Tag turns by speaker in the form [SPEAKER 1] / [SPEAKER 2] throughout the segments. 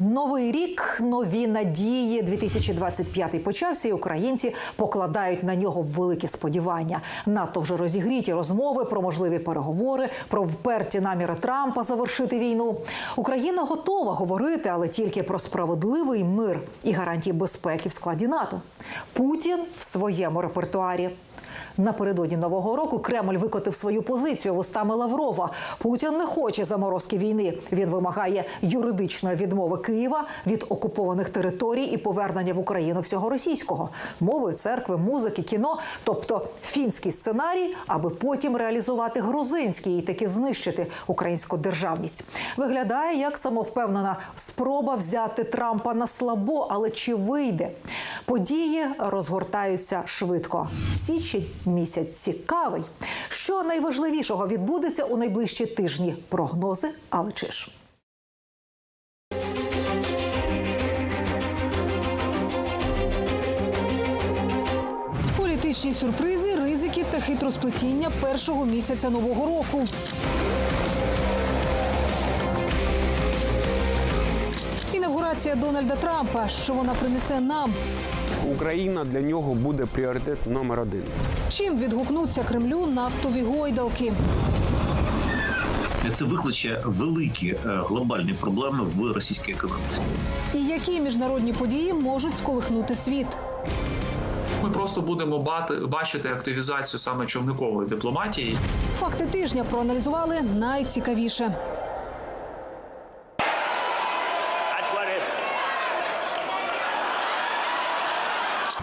[SPEAKER 1] Новий рік, нові надії. 2025 почався, і українці покладають на нього великі сподівання. Надто вже розігріті розмови про можливі переговори, про вперті наміри Трампа завершити війну. Україна готова говорити, але тільки про справедливий мир і гарантії безпеки в складі НАТО. Путін в своєму репертуарі. Напередодні нового року Кремль викотив свою позицію вустами Лаврова. Путін не хоче заморозки війни. Він вимагає юридичної відмови Києва від окупованих територій і повернення в Україну всього російського мови, церкви, музики, кіно, тобто фінський сценарій, аби потім реалізувати грузинський і таки знищити українську державність. Виглядає як самовпевнена спроба взяти Трампа на слабо, але чи вийде? Події розгортаються швидко. Січень місяць цікавий. Що найважливішого відбудеться у найближчі тижні? Прогнози, але чи.
[SPEAKER 2] Політичні сюрпризи, ризики та хитросплетіння першого місяця нового року. Інаугурація Дональда Трампа. Що вона принесе нам?
[SPEAKER 3] Україна для нього буде пріоритет номер один.
[SPEAKER 2] Чим відгукнуться Кремлю нафтові гойдалки?
[SPEAKER 4] Це викличе великі е, глобальні проблеми в російській економіці.
[SPEAKER 2] І які міжнародні події можуть сколихнути світ?
[SPEAKER 5] Ми просто будемо бати- бачити активізацію саме човникової дипломатії.
[SPEAKER 2] Факти тижня проаналізували найцікавіше.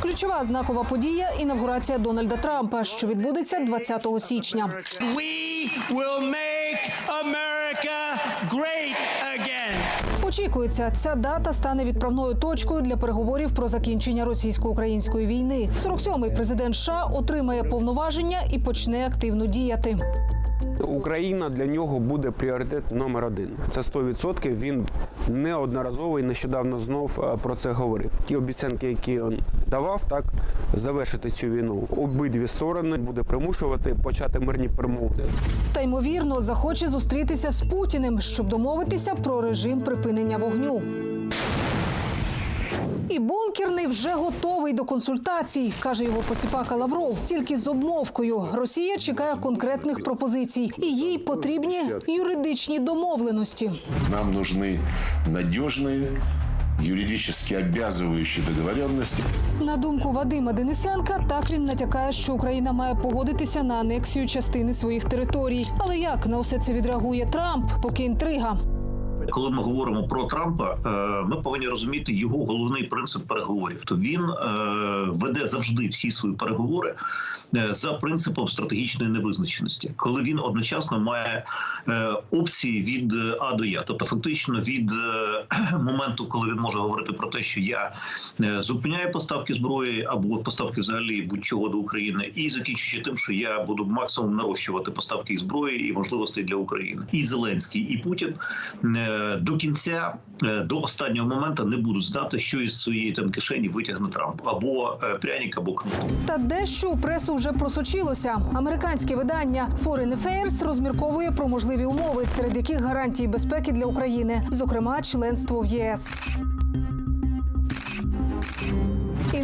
[SPEAKER 2] Ключова знакова подія інавгурація Дональда Трампа, що відбудеться 20 січня. Очікується, ця дата стане відправною точкою для переговорів про закінчення російсько-української війни. 47-й президент США отримає повноваження і почне активно діяти.
[SPEAKER 3] Україна для нього буде пріоритет номер один. Це 100%. Він неодноразово і нещодавно знов е, про це говорив. Ті обіцянки, які він давав, так завершити цю війну. Обидві сторони буде примушувати почати мирні перемовини.
[SPEAKER 2] Та ймовірно захоче зустрітися з Путіним, щоб домовитися про режим припинення вогню. І бункерний вже готовий до консультацій, каже його посіпака Лавров. Тільки з обмовкою Росія чекає конкретних пропозицій, і їй потрібні юридичні домовленості.
[SPEAKER 6] Нам нужны надежные, юридически обязывающие договоренности.
[SPEAKER 2] На думку Вадима Денисенка, так він натякає, що Україна має погодитися на анексію частини своїх територій. Але як на усе це відреагує Трамп, поки інтрига?
[SPEAKER 4] Коли ми говоримо про Трампа, е, ми повинні розуміти його головний принцип переговорів. То він е, веде завжди всі свої переговори е, за принципом стратегічної невизначеності, коли він одночасно має опції від А до Я, тобто фактично від моменту, коли він може говорити про те, що я зупиняю поставки зброї або поставки взагалі будь-чого до України, і закінчуючи тим, що я буду максимум нарощувати поставки зброї і можливостей для України. І Зеленський, і Путін до кінця, е, до останнього моменту не будуть знати, що із своєї там кишені витягне Трамп або е, пряник, або кнут.
[SPEAKER 2] Та дещо у пресу вже просочилося. Американське видання Foreign Affairs розмірковує про можливі умови, серед яких гарантії безпеки для України, зокрема членство в ЄС.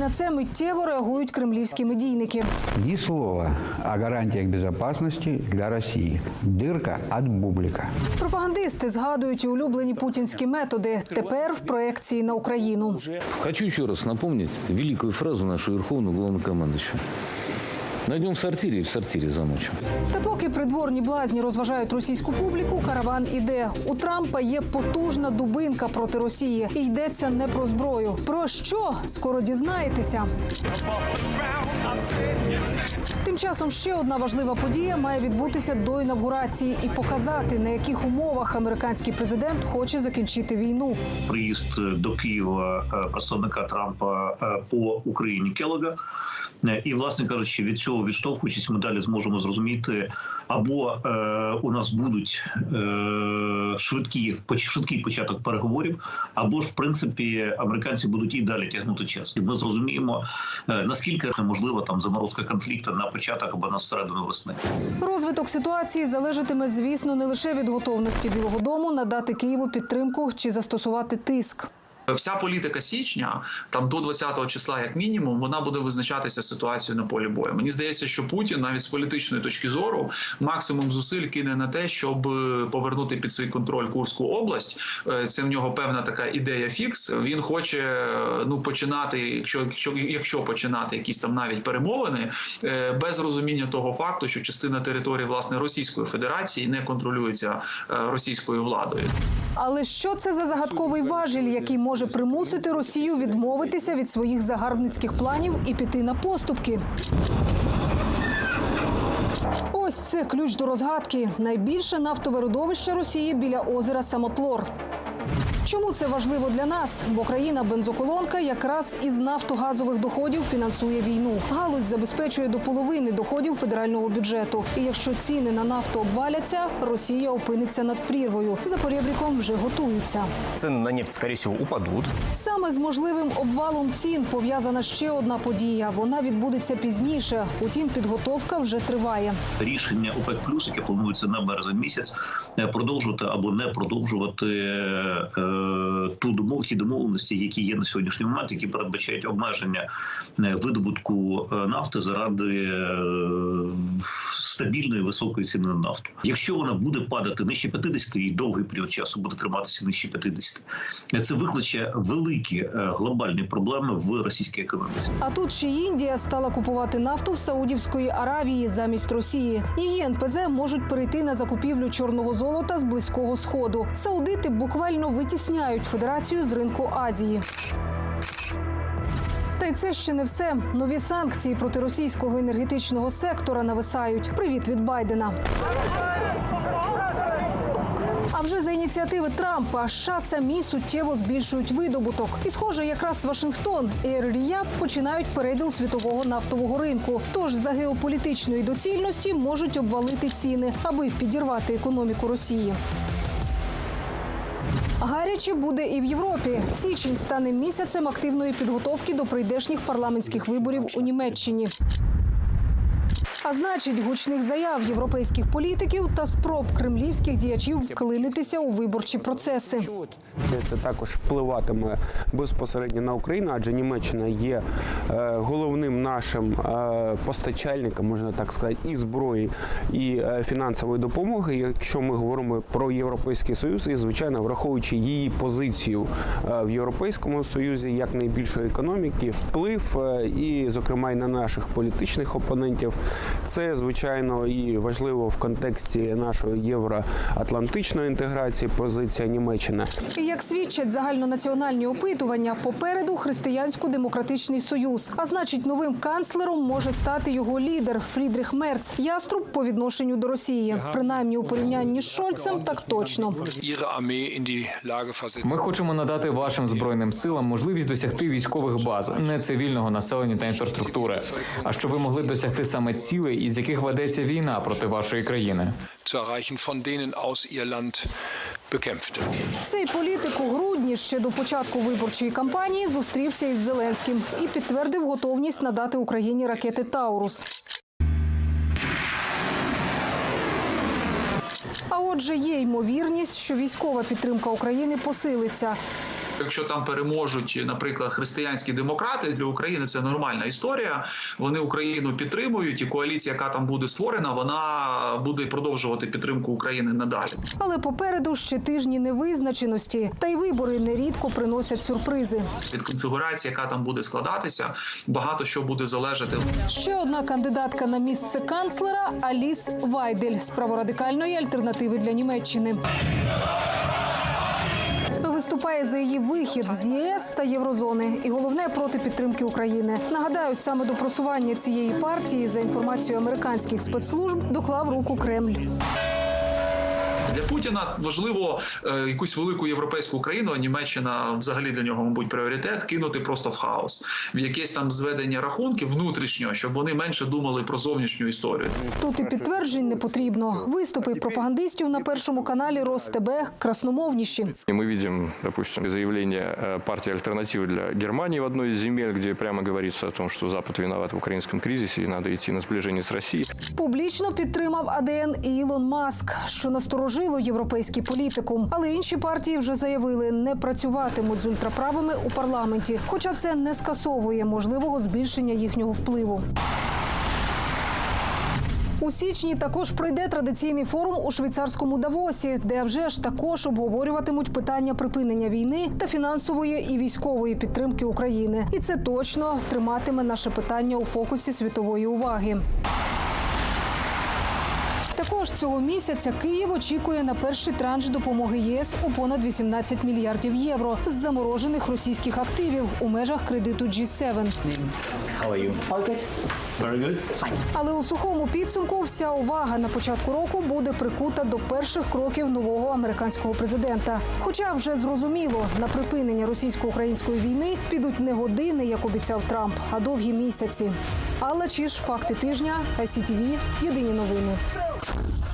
[SPEAKER 2] На це миттєво реагують кремлівські медійники.
[SPEAKER 7] Ні слова о гарантіях безпечності для Росії. Дирка від бубліка.
[SPEAKER 2] Пропагандисти згадують і улюблені путінські методи. Тепер в проекції на Україну.
[SPEAKER 8] Хочу ще раз напомнити велику фразу нашого верховного главнокомандующего. Найдем в сортире и в сортире замочим.
[SPEAKER 2] Та поки придворні блазні розважають російську публіку, караван іде. У Трампа є потужна дубинка проти Росії. І йдеться не про зброю. Про що скоро дізнаєтеся. Тим часом ще одна важлива подія має відбутися до інавгурації і показати, на яких умовах американський президент хоче закінчити війну.
[SPEAKER 4] Приїзд е, до Києва е, представника Трампа е, по Україні Келога І, власне кажучи, від цього відштовхуючись, ми далі зможемо зрозуміти, або е, у нас будуть е, швидкі швидкий початок переговорів, або ж в принципі американці будуть і далі тягнути час. І ми зрозуміємо е, наскільки можлива там заморозка конфлікту на початок або на середину весни.
[SPEAKER 2] Розвиток ситуації залежатиме, звісно, не лише від готовності Білого Дому надати Києву підтримку чи застосувати тиск.
[SPEAKER 5] Вся політика січня, там до 20-го числа, як мінімум, вона буде визначатися ситуацією на полі бою. Мені здається, що Путін навіть з політичної точки зору максимум зусиль кине на те, щоб е, повернути під свій контроль Курську область. Е, Це в нього певна така ідея фікс. Він хоче е, ну починати, якщо якщо, якщо починати якісь там навіть перемовини, без розуміння того факту, що частина території власне Російської Федерації не контролюється російською владою.
[SPEAKER 2] Але що це за загадковий важіль, який може примусити Росію відмовитися від своїх загарбницьких планів і піти на поступки? Ось це ключ до розгадки. Найбільше нафтове родовище Росії біля озера Самотлор. Чому це важливо для нас? Бо країна бензоколонка якраз із нафтогазових доходів фінансує війну. Галузь забезпечує до половини доходів федерального бюджету. І якщо ціни на нафту обваляться, Росія опиниться над прірвою. За поребріком вже готуються.
[SPEAKER 9] Цены на нефть, скорее всего, упадут.
[SPEAKER 2] Саме з можливим обвалом цін пов'язана ще одна подія. Вона відбудеться пізніше. Утім, підготовка вже триває.
[SPEAKER 4] рішення ОПЕК плюс, яке планується на березень місяць, е, продовжувати або не продовжувати е, ту домов, ті домовленості, які є на сьогоднішній момент, які передбачають обмеження е, видобутку е, нафти заради е, стабільної високої ціни на нафту. Якщо вона буде падати нижче 50 і довгий період часу буде триматися нижче 50, це викличе великі е, глобальні проблеми в російській економіці.
[SPEAKER 2] А тут ще Індія стала купувати нафту в Саудівської Аравії замість Росії. Її НПЗ можуть перейти на закупівлю чорного золота з близького сходу. Саудити буквально витісняють федерацію з ринку Азії. Та це ще не все. Нові санкції проти російського енергетичного сектора нависають. Привіт від Байдена. А вже за ініціативи Трампа США самі суттєво збільшують видобуток. І, схоже, якраз Вашингтон і Ер-Ріяд починають переділ світового нафтового ринку. Тож за геополітичної доцільності можуть обвалити ціни, аби підірвати економіку Росії. Гаряче буде і в Європі. Січень стане місяцем активної підготовки до прийдешніх парламентських виборів у Німеччині. А значить, гучних заяв європейських політиків та спроб кремлівських діячів вклинитися у виборчі процеси.
[SPEAKER 3] Це- також впливатиме безпосередньо на Україну, адже Німеччина є е, головним нашим е, постачальником, можна так сказати, і зброї, і е, фінансової допомоги. Якщо ми говоримо про європейський союз, і звичайно, враховуючи її позицію в Європейському Союзі як найбільшої економіки, вплив і, зокрема, і на наших політичних опонентів, це звичайно і важливо в контексті нашої євроатлантичної інтеграції. Позиція Німеччини.
[SPEAKER 2] І як свідчать загальнонаціональні опитування, попереду християнсько-демократичний союз. А значить, новим канцлером може стати його лідер Фрідріх Мерц, яструб по відношенню до Росії. Принаймні у порівнянні з Шольцем, так точно.
[SPEAKER 10] Ми хочемо надати вашим збройним силам можливість досягти військових баз, не цивільного населення та інфраструктури. А щоб ви могли досягти саме цілей, із яких ведеться війна проти вашої країни.
[SPEAKER 2] Цей політик у грудні ще до початку виборчої кампанії зустрівся із Зеленським і підтвердив готовність надати Україні ракети Таурус. А отже, є ймовірність, що військова підтримка України посилиться.
[SPEAKER 5] Якщо там переможуть, наприклад, християнські демократи для України це нормальна історія. Вони Україну підтримують, і коаліція, яка там буде створена, вона буде продовжувати підтримку України надалі.
[SPEAKER 2] Але попереду ще тижні невизначеності, та й вибори нерідко приносять сюрпризи.
[SPEAKER 5] Від конфігурації, яка там буде складатися, багато що буде залежати.
[SPEAKER 2] Ще одна кандидатка на місце канцлера Аліс Вайдель з праворадикальної альтернативи для Німеччини. Виступає за її вихід з ЄС та Єврозони, і головне проти підтримки України. Нагадаю, саме до просування цієї партії, за інформацією американських спецслужб, доклав руку Кремль
[SPEAKER 5] Для Путіна важливо е, якусь велику європейську країну, а Німеччина взагалі для нього, мабуть, пріоритет кинути просто в хаос, в якесь там зведення рахунків внутрішнього, щоб вони менше думали про зовнішню історію.
[SPEAKER 2] Тут і підтверджень не потрібно. Виступи пропагандистів на першому каналі РосТБ красномовніші.
[SPEAKER 9] И мы видим, допустим, заявление э, партии «Альтернативы для Германии» в одной из земель, где прямо говорится о том, что Запад виноват в украинском кризисе и надо идти на сближение с Россией.
[SPEAKER 2] Публічно підтримав АДН і Ілон Маск, що насторожило європейський політикум. Але інші партії вже заявили, не працюватимуть з ультраправими у парламенті. Хоча це не скасовує можливого збільшення їхнього впливу. У січні також пройде традиційний форум у швейцарському Давосі, де вже ж також обговорюватимуть питання припинення війни та фінансової і військової підтримки України. І це точно триматиме наше питання у фокусі світової уваги. Також цього місяця Київ очікує на перший транш допомоги ЄС у понад 18 мільярдів євро з заморожених російських активів у межах кредиту G7. Але у сухому підсумку вся увага на початку року буде прикута до перших кроків нового американського президента. Хоча вже зрозуміло, на припинення російсько-української війни підуть не години, як обіцяв Трамп, а довгі місяці. Алла Чіш, факти тижня, ICTV, єдині новини. you